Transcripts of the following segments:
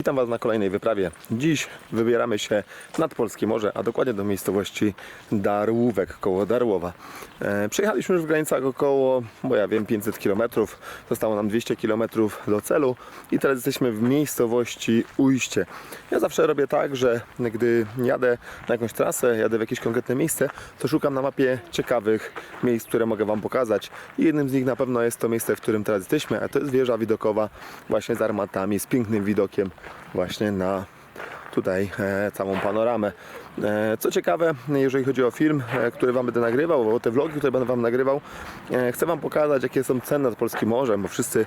Witam Was na kolejnej wyprawie. Dziś wybieramy się nad Polskie Morze, a dokładnie do miejscowości Darłówek koło Darłowa. E, przejechaliśmy już w granicach około, bo ja wiem, 500 km. Zostało nam 200 km do celu i teraz jesteśmy w miejscowości Ujście. Ja zawsze robię tak, że gdy jadę na jakąś trasę, jadę w jakieś konkretne miejsce, to szukam na mapie ciekawych miejsc, które mogę Wam pokazać. I jednym z nich na pewno jest to miejsce, w którym teraz jesteśmy, a to jest wieża widokowa właśnie z armatami, z pięknym widokiem właśnie na tutaj e, całą panoramę. E, co ciekawe, jeżeli chodzi o film, e, który Wam będę nagrywał, o te vlogi, które będę Wam nagrywał, chcę Wam pokazać, jakie są ceny nad Polskim Morzem, bo wszyscy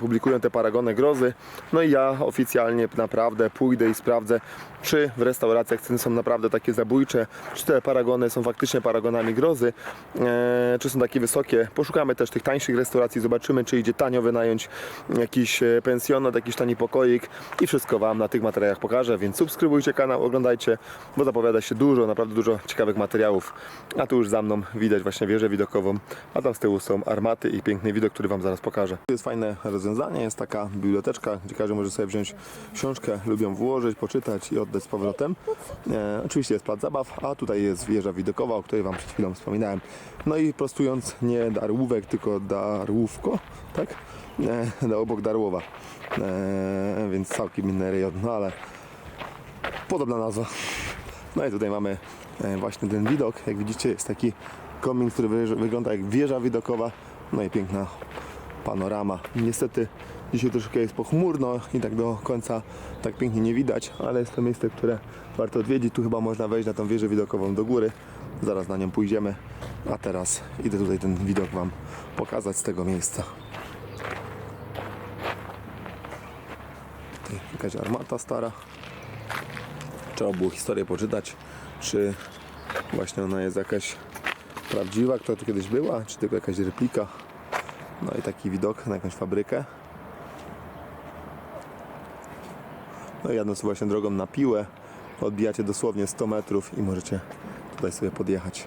publikują te paragony grozy. No i ja oficjalnie naprawdę pójdę i sprawdzę, czy w restauracjach ceny są naprawdę takie zabójcze, czy te paragony są faktycznie paragonami grozy, czy są takie wysokie. Poszukamy też tych tańszych restauracji, zobaczymy, czy idzie tanio wynająć jakiś pensjonat, jakiś tani pokoik i wszystko Wam na tych materiałach pokażę, więc subskrybujcie kanał, oglądajcie, bo zapowiada się dużo, naprawdę dużo ciekawych materiałów. A tu już za mną widać właśnie wieżę widokową, a tam z tyłu są armaty i piękny widok, który Wam zaraz pokażę. Tu jest fajne rozwiązanie, jest taka biblioteczka, gdzie każdy może sobie wziąć książkę, lubią włożyć, poczytać i oddać z powrotem. E, oczywiście jest plac zabaw, a tutaj jest wieża widokowa, o której Wam przed chwilą wspominałem. No i prostując nie Darłówek, tylko Darłówko, tak? E, obok Darłowa. E, więc całkiem inny rejon, no ale podobna nazwa. No i tutaj mamy e, właśnie ten widok. Jak widzicie jest taki komin, który wy- wygląda jak wieża widokowa. No i piękna panorama. Niestety dzisiaj troszkę jest pochmurno i tak do końca tak pięknie nie widać, ale jest to miejsce, które warto odwiedzić. Tu chyba można wejść na tą wieżę widokową do góry. Zaraz na nią pójdziemy. A teraz idę tutaj ten widok Wam pokazać z tego miejsca. Tutaj jakaś armata stara trzeba było historię poczytać, czy właśnie ona jest jakaś prawdziwa, która tu kiedyś była, czy tylko jakaś replika. No i taki widok na jakąś fabrykę. No i jadąc właśnie drogą na piłę, odbijacie dosłownie 100 metrów i możecie tutaj sobie podjechać.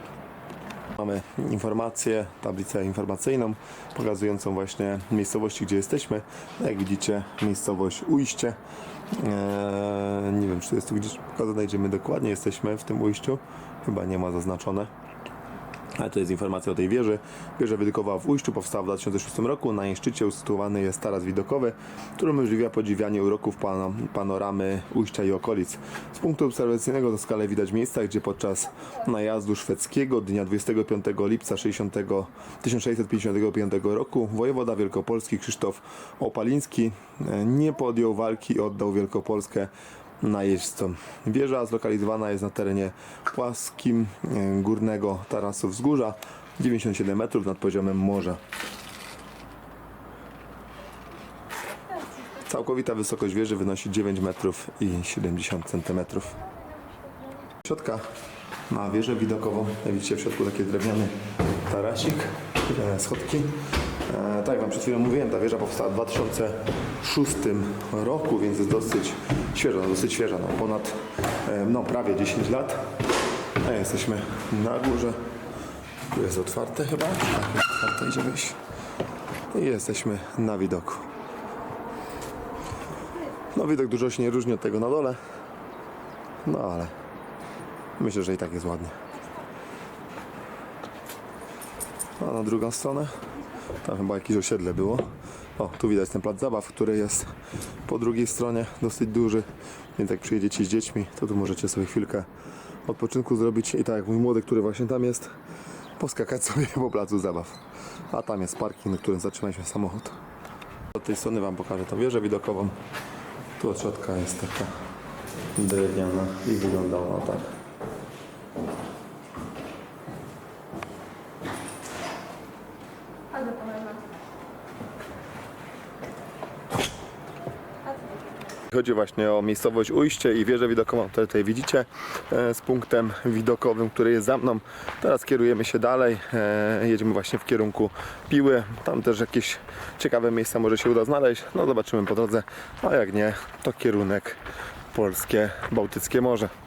Mamy informację, tablicę informacyjną pokazującą właśnie miejscowości, gdzie jesteśmy. Jak widzicie, miejscowość Ujście. Eee, nie wiem, czy jest tu gdzieś pokazane, gdzie my dokładnie jesteśmy w tym ujściu. Chyba nie ma zaznaczone. Ale to jest informacja o tej wieży. Wieża widokowa w Ujściu powstała w 2006 roku. Na jej szczycie usytuowany jest taras widokowy, który umożliwia podziwianie uroków pano- panoramy Ujścia i okolic. Z punktu obserwacyjnego na skalę widać miejsca, gdzie podczas najazdu szwedzkiego dnia 25 lipca 60, 1655 roku wojewoda wielkopolski Krzysztof Opaliński e, nie podjął walki i oddał Wielkopolskę najeźdźcom. Wieża zlokalizowana jest na terenie płaskim e, górnego tarasu wzgórza 97 metrów nad poziomem morza. Całkowita wysokość wieży wynosi 9 metrów i 70 centymetrów. Środka ma wieżę widokową. Widzicie w środku taki drewniany tarasik, e, schodki. Tak Wam przed chwilą mówiłem, ta wieża powstała w 2006 roku, więc jest dosyć świeża, no dosyć świeża, no ponad, no prawie 10 lat. A jesteśmy na górze. Tu jest otwarte chyba. Tak, jest otwarte, idzie. I jesteśmy na widoku. No widok dużo się nie różni od tego na dole. No ale myślę, że i tak jest ładnie. A na drugą stronę tam chyba jakieś osiedle było. O, tu widać ten plac zabaw, który jest po drugiej stronie dosyć duży. Więc jak przyjedziecie z dziećmi, to tu możecie sobie chwilkę odpoczynku zrobić i tak jak mój młody, który właśnie tam jest, poskakać sobie po placu zabaw. A tam jest parking, na którym zatrzymaliśmy samochód. Od tej strony Wam pokażę tą wieżę widokową. Tu od środka jest taka drewniana i wygląda ona tak. Chodzi właśnie o miejscowość Ujście i wieżę widokową, tutaj widzicie e, z punktem widokowym, który jest za mną. Teraz kierujemy się dalej, e, jedziemy właśnie w kierunku Piły. Tam też jakieś ciekawe miejsca może się uda znaleźć. No zobaczymy po drodze, a jak nie, to kierunek polskie, Bałtyckie Morze.